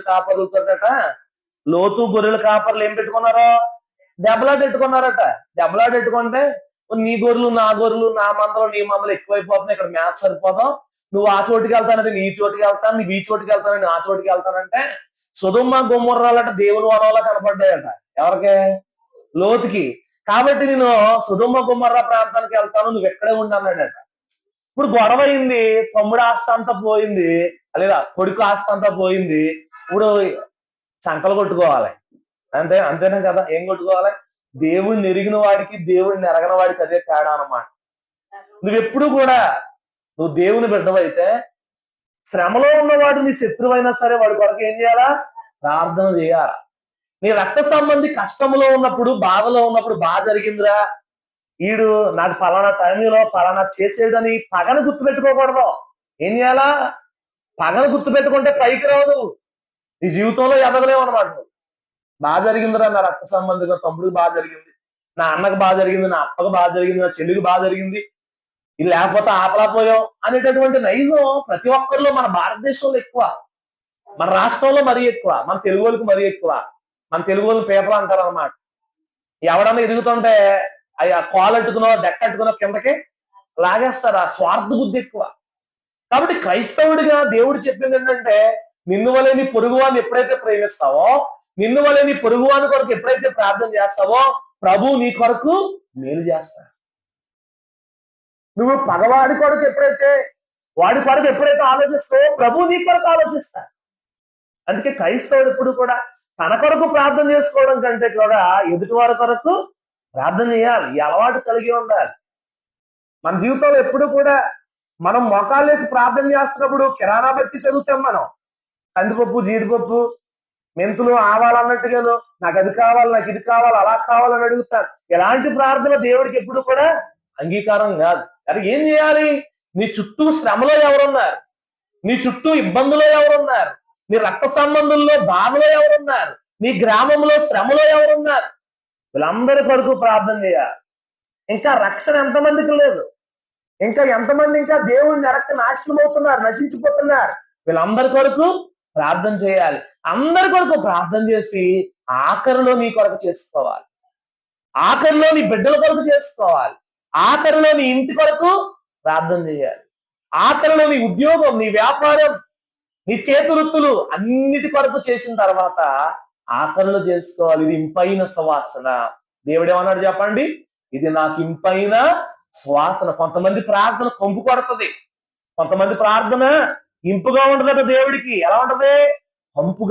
కాపర్లతోట లోతు గొర్రెల కాపర్లు ఏం పెట్టుకున్నారో? దెబ్బలాడెట్టుకున్నారట దెబ్బలాడెట్టుకుంటే పెట్టుకుంటే నీ గొర్రెలు నా గొర్రెలు నా మందలు నీ మందలు ఎక్కువైపోతున్నాయి. ఇక్కడ మ్యాచ్ సరిపోదాం. నువ్వు ఆ చోటుకి వెళ్తానంటే నీ చోటుకి వెళ్తాను నువ్వు ఈ చోటుకి వెళ్తానని ఆ చోటుకి వెళ్తానంటే సుధుమ్మ గుమ్మర్రాలట దేవుని వరంలా కనపడ్డాయట. ఎవరికి? లోతుకి. కాబట్టి నేను సుధుమ్మ గుమ్మర్రా ప్రాంతానికి వెళ్తాను నువ్వు ఎక్కడే ఉండన్నాడట ఇప్పుడు గొడవ అయింది తమ్ముడు ఆస్తి అంతా పోయింది లేదా కొడుకు ఆస్తి అంతా పోయింది. ఇప్పుడు సంకలు కొట్టుకోవాలి. అంతే అంతేనే కదా? ఏం కొట్టుకోవాలి? దేవుణ్ణి ఎరిగిన వాడికి దేవుణ్ణి ఎరగని వాడికి అదే తేడా అన్నమాట. నువ్వు ఎప్పుడు కూడా నువ్వు దేవుని బిడ్డవైతే శ్రమలో ఉన్నవాడు నీ శత్రువైనా సరే వాడి కొరకు ఏం చేయాలా? ప్రార్థన చేయాలా? నీ రక్త సంబంధి కష్టంలో ఉన్నప్పుడు బాధలో ఉన్నప్పుడు బాగా జరిగిందిరా. ఈడు నాకు పలానా టైంలో పలానా చేసేదని పగను గుర్తుపెట్టుకోకూడదు. ఏం చేయాలా? పగను గుర్తుపెట్టుకుంటే పైకి రావు నీ జీవితంలో ఎదగలేవు అనమాట నువ్వు. బాగా జరిగిందిరా నా రక్త సంబంధిగా తమ్ముడికి బాగా జరిగింది నా అన్నకు బాగా జరిగింది నా అప్పకు బాగా జరిగింది నా చెల్లికి బాగా జరిగింది. ఇది లేకపోతే ఆపలాపోయాం అనేటటువంటి నైజం ప్రతి ఒక్కరిలో మన భారతదేశంలో ఎక్కువ. మన రాష్ట్రంలో మరీ ఎక్కువ. మన తెలుగు వాళ్ళకి మరీ ఎక్కువ. మన తెలుగు వాళ్ళు పేపర్ అంటారు అనమాట ఎవడన్నా ఎదుగుతుంటే అవి ఆ కాలు దెక్కట్టుకునో కిందకి లాగేస్తారు? ఆ స్వార్థ బుద్ధి ఎక్కువ. కాబట్టి క్రైస్తవుడిగా దేవుడు చెప్పింది ఏంటంటే నిన్ను వలె నీ పొరుగు ఎప్పుడైతే ప్రేమిస్తావో నిన్ను వలె నీ పొరుగు కొరకు ఎప్పుడైతే ప్రార్థన చేస్తావో ప్రభు నీ కొరకు మేలు చేస్తాడు. నువ్వు పగవాడి కొరకు ఎప్పుడైతే వాడి కొరకు ఎప్పుడైతే ఆలోచిస్తావో ప్రభు నీ కొరకు ఆలోచిస్తా అందుకే క్రైస్తవుడు ఎప్పుడు కూడా తన కొరకు ప్రార్థన చేసుకోవడం కంటే కూడా ఎదుటి వారి కొరకు ప్రార్థన చేయాలి. ఈ అలవాటు కలిగి ఉండాలి. మన జీవితంలో ఎప్పుడు కూడా మనం మోకాళ్ళేసి ప్రార్థన చేస్తున్నప్పుడు కిరాణా బట్టి చదువుతాం మనం. కందిపప్పు జీడిపప్పు మెంతులు ఆవాలన్నట్టుగాను నాకు అది కావాలి నాకు ఇది కావాలి అలా కావాలని అడుగుతాను ఎలాంటి ప్రార్థన దేవుడికి ఎప్పుడు కూడా అంగీకారం కాదు. అది ఏం చేయాలి? నీ చుట్టూ శ్రమలో ఎవరున్నారు? నీ చుట్టూ ఇబ్బందులో ఎవరున్నారు? నీ రక్త సంబంధంలో బాధలో ఎవరున్నారు? నీ గ్రామంలో శ్రమలో ఎవరున్నారు? వీళ్ళందరి కొరకు ప్రార్థన చేయాలి. ఇంకా రక్షణ ఎంతమందికి లేదు? ఇంకా ఎంతమంది ఇంకా దేవుడిని నరక నాశనం అవుతున్నారు నశించిపోతున్నారు? వీళ్ళందరి కొరకు ప్రార్థన చేయాలి. అందరి కొరకు ప్రార్థన చేసి ఆఖరిలో నీ కొరకు చేసుకోవాలి. ఆఖరిలో నీ బిడ్డల కొరకు చేసుకోవాలి. ఆఖరిలో నీ ఇంటి కొరకు ప్రార్థన చేయాలి. ఆఖరిలో నీ ఉద్యోగం నీ వ్యాపారం నీ చేతువృత్తులు అన్నిటి కొరకు చేసిన తర్వాత ఆఖరిలో చేసుకోవాలి. ఇది ఇంపైన సువాసన. దేవుడేమన్నాడు చెప్పండి? ఇది నాకు ఇంపైన సువాసన. కొంతమంది ప్రార్థన కొంపు కొడుతుంది. కొంతమంది ప్రార్థన ఇంపుగా ఉంటదట దేవుడికి. ఎలా ఉంటది? హంపుగా